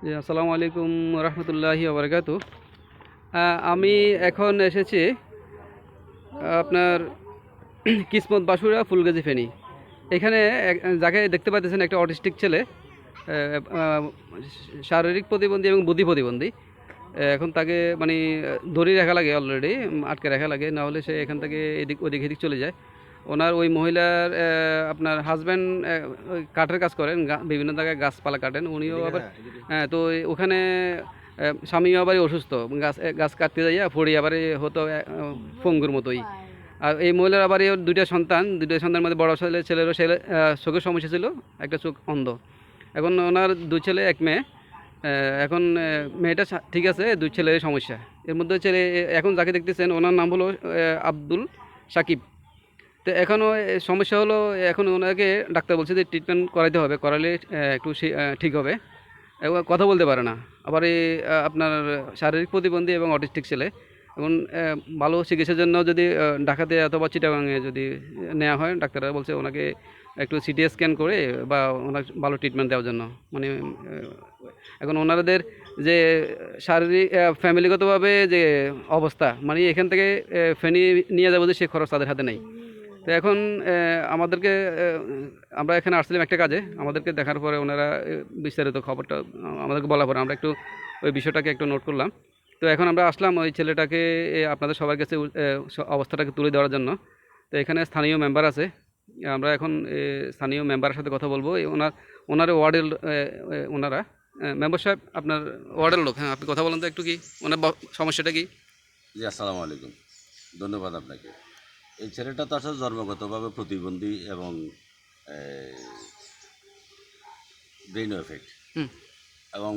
আসসালামু আলাইকুম রহমতুল্লাহি আবরকাত আমি এখন এসেছি আপনার কিসমত বাসুরা ফুলগাজি ফেনি। এখানে যাকে দেখতে পাচ্ছেন একটা অটিস্টিক ছেলে শারীরিক প্রতিবন্ধী এবং বুদ্ধি প্রতিবন্ধী। এখন তাকে মানে ধরে রাখা লাগে অলরেডি আটকে রাখা লাগে, না হলে সে এখান থেকে এদিক ওদিক এদিক চলে যায়। ওনার ওই মহিলার আপনার হাজব্যান্ড কাঠের কাজ করেন বিভিন্ন জায়গায় গাছপালা কাটেন উনিও আবার হ্যাঁ তো ওখানে আহ, স্বামী আবার অসুস্থ গাছ গাছ কাটতে যাইয়া ফড়ি আবার হতো আহ, পঙ্গুর মতোই। আর এই মহিলার আবার দুইটা সন্তান দুইটা সন্তানের মধ্যে বড় ছেলে ছেলেরও ছেলে চোখের সমস্যা ছিল একটা চোখ অন্ধ। এখন ওনার দুই ছেলে এক মেয়ে এখন মেয়েটা ঠিক আছে দুই ছেলের সমস্যা। এর মধ্যে ছেলে এখন যাকে দেখতেছেন ওনার নাম হলো আব্দুল সাকিব। তো এখনও সমস্যা হলো, এখন ওনাকে ডাক্তার বলছে যে ট্রিটমেন্ট করাইতে হবে করালে একটু ঠিক হবে। কথা বলতে পারে না। আবার এই আপনার শারীরিক প্রতিবন্ধী এবং অটিস্টিক ছেলে, এবং ভালো চিকিৎসার জন্য যদি ঢাকাতে অথবা চিটাগাঙে যদি নেওয়া হয়, ডাক্তাররা বলছে ওনাকে একটু সিটি স্ক্যান করে বা ওনার ভালো ট্রিটমেন্ট দেওয়ার জন্য। মানে এখন ওনাদের যে শারীরিক ফ্যামিলিগতভাবে যে অবস্থা মানে এখান থেকে ফেনি নিয়ে যাব যে সে খরচ তাদের হাতে নেই। তো এখন আমাদেরকে আমরা এখানে আসছিলাম একটা কাজে। আমাদেরকে দেখার পরে ওনারা বিস্তারিত খবরটা, আমাদেরকে বলার পরে আমরা একটু ওই বিষয়টাকে একটু নোট করলাম। তো এখন আমরা আসলাম ওই ছেলেটাকে আপনাদের সবার কাছে অবস্থাটাকে তুলে দেওয়ার জন্য। তো এখানে স্থানীয় মেম্বার আছে। আমরা এখন স্থানীয় মেম্বারের সাথে কথা বলব। ওনার ওনার ওয়ার্ডের ওনারা। মেম্বার সাহেব, আপনার ওয়ার্ডের লোক। হ্যাঁ আপনি কথা বলেন তো একটু কি? ওনার সমস্যাটা কি? জি, আসসালামু আলাইকুম। ধন্যবাদ আপনাকে। এই ছেলেটা তো আসলে জন্মগতভাবে প্রতিবন্ধী এবং ব্রেন এফেক্ট এবং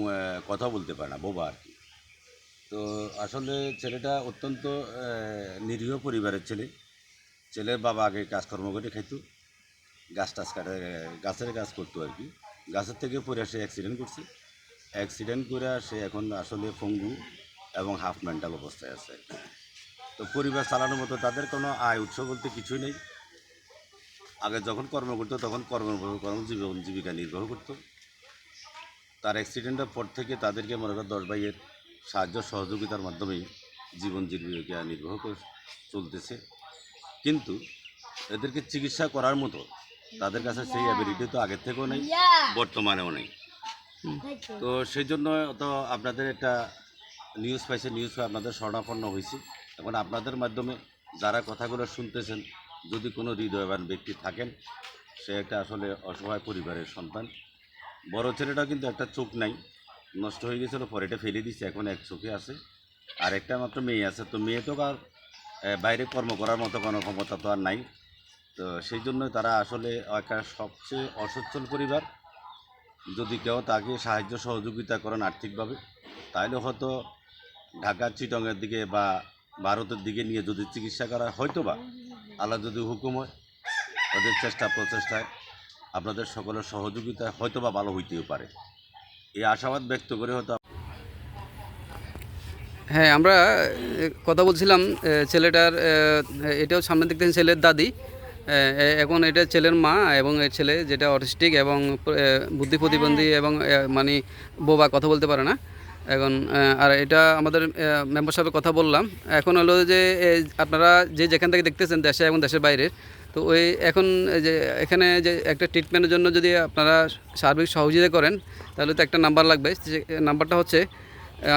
কথা বলতে পারে না বোবা আর কি। তো আসলে ছেলেটা অত্যন্ত নিরীহ পরিবারের ছেলে। ছেলের বাবা আগে কাজকর্ম করে খাইতো। গাছ টাছ কাটে গাছের কাজ করতো আর কি। গাছের থেকে পরে সে অ্যাক্সিডেন্ট করছে। অ্যাক্সিডেন্ট করে সে এখন আসলে পঙ্গু এবং হাফ মেন্টাল অবস্থায় আছে তো পরিবার চালানোর মতো তাদের কোনো আয় উৎস বলতে কিছুই নেই। আগে যখন কর্ম করতো তখন কর্ম কর্ম জীবন জীবিকা নির্বাহ করতো। তার অ্যাক্সিডেন্টের পর থেকে তাদেরকে মনে করেন দশ ভাইয়ের সাহায্য সহযোগিতার মাধ্যমেই জীবন জীবিকা নির্বাহ করে চলতেছে। কিন্তু এদেরকে চিকিৎসা করার মতো তাদের কাছে সেই অ্যাবিলিটি তো আগের থেকেও নেই, বর্তমানেও নেই। তো সেই জন্য তো আপনাদের একটা নিউজ পাইছে নিউজ আপনাদের স্বর্ণাপন্ন হয়েছে। এখন আপনাদের মাধ্যমে যারা কথাগুলো শুনতেছেন, যদি কোনো হৃদয়বান ব্যক্তি থাকেন, সে একটা আসলে অসহায় পরিবারের সন্তান। বড় ছেলেটাও কিন্তু একটা চোখ নাই, নষ্ট হয়ে গেছিল পরে এটা ফেলে দিচ্ছে এখন এক চোখে আছে। আর একটা মাত্র মেয়ে আছে, তো মেয়ে তো আর বাইরে কর্ম করার মতো কোনো ক্ষমতা তো আর নাই। তো সেই জন্য তারা আসলে একটা সবচেয়ে অসচ্ছল পরিবার। যদি কেউ তাকে সাহায্য সহযোগিতা করেন আর্থিকভাবে, তাহলে হয়তো ঢাকা চিটংয়ের দিকে বা ভারতের দিকে নিয়ে যদি চিকিৎসা করা হয়তো বা আল্লাহ যদি হুকুম হয় ওদের চেষ্টা প্রচেষ্টায় আপনাদের সকলের সহযোগিতায় হয়তো বা ভালো হইতেও পারে। এই আশাবাদ ব্যক্ত করে হয়তো হ্যাঁ আমরা কথা বলছিলাম ছেলেটার এটাও সামনে দেখতেছেন ছেলের দাদি। এখন এটা ছেলের মা এবং এর ছেলে যেটা অটিস্টিক এবং বুদ্ধি প্রতিবন্ধী এবং মানে বোবা কথা বলতে পারে না। এখন আর এটা আমাদের মেম্বার সাহেবের কথা বললাম। এখন হলো যে আপনারা যে যেখান থেকে দেখতেছেন দেশে এবং দেশের বাইরে, তো ওই এখন যে, এখানে যে একটা ট্রিটমেন্টের জন্য যদি আপনারা সার্বিক সহযোগিতা করেন, তাহলে তো একটা নাম্বার লাগবে। নাম্বারটা হচ্ছে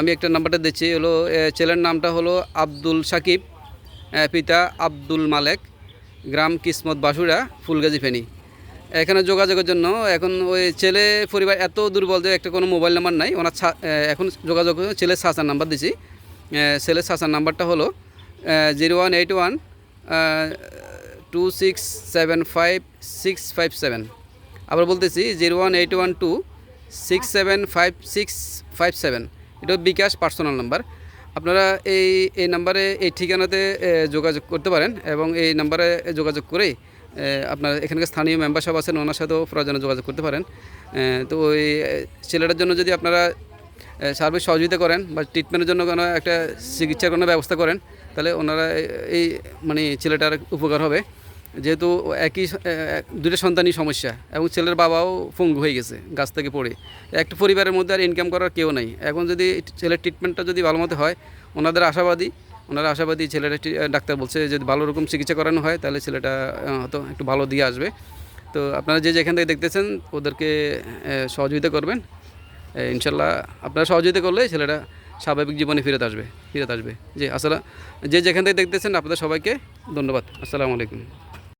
আমি একটা নাম্বারটা দিচ্ছি হলো ছেলের নামটা হলো আব্দুল সাকিব পিতা আব্দুল মালেক, গ্রাম কিসমত বাসুরা, ফুলগাজি ফেনী। এখানে যোগাযোগের জন্য। এখন ওই ছেলে পরিবার এত দুর্বল যে একটা কোনো মোবাইল নাম্বার নাই। ওনার এখন যোগাযোগ ছেলের সাসার নাম্বার দিছি। এ, ছেলের সাসার নাম্বারটা হলো zero one eight one two six seven five six five seven. আবার বলতেছি zero one eight one two six seven five six five seven. এটা বিকাশ পার্সোনাল নাম্বার। আপনারা এই এই নাম্বারে এই ঠিকানাতে যোগাযোগ করতে পারেন এবং এই নাম্বারে যোগাযোগ করে আপনার এখানকার স্থানীয় মেম্বার সব আছেন, ওনার সাথেও প্রয়োজনে যোগাযোগ করতে পারেন। তো ওই ছেলেটার জন্য যদি আপনারা সার্বিক সহযোগিতা করেন বা ট্রিটমেন্টের জন্য কোনো একটা চিকিৎসার কোনো ব্যবস্থা করেন, তাহলে ওনারা এই মানে ছেলেটার উপকার হবে। যেহেতু একই দুটো সন্তানই সমস্যা এবং ছেলের বাবাও পঙ্গু হয়ে গেছে, গাছ থেকে পড়ে। একটা পরিবারের মধ্যে আর ইনকাম করার কেউ নাই। এখন যদি ছেলের ট্রিটমেন্টটা যদি ভালো মতো হয়, ওনাদের আশাবাদী ওনারা আশাবাদী ছেলেটা ডাক্তার বলছে যদি ভালো রকম চিকিৎসা করানো হয় তাহলে ছেলেটা হয়তো একটু ভালো দিয়ে আসবে। তো আপনারা যে যেখান থেকে দেখতেছেন ওদেরকে সহযোগিতা করবেন। ইনশাল্লাহ আপনারা সহযোগিতা করলে ছেলেটা স্বাভাবিক জীবনে ফিরত আসবে ফিরত আসবে। জি আসলে যে যেখান থেকে দেখতেছেন আপনাদের সবাইকে ধন্যবাদ। আসসালামু আলাইকুম।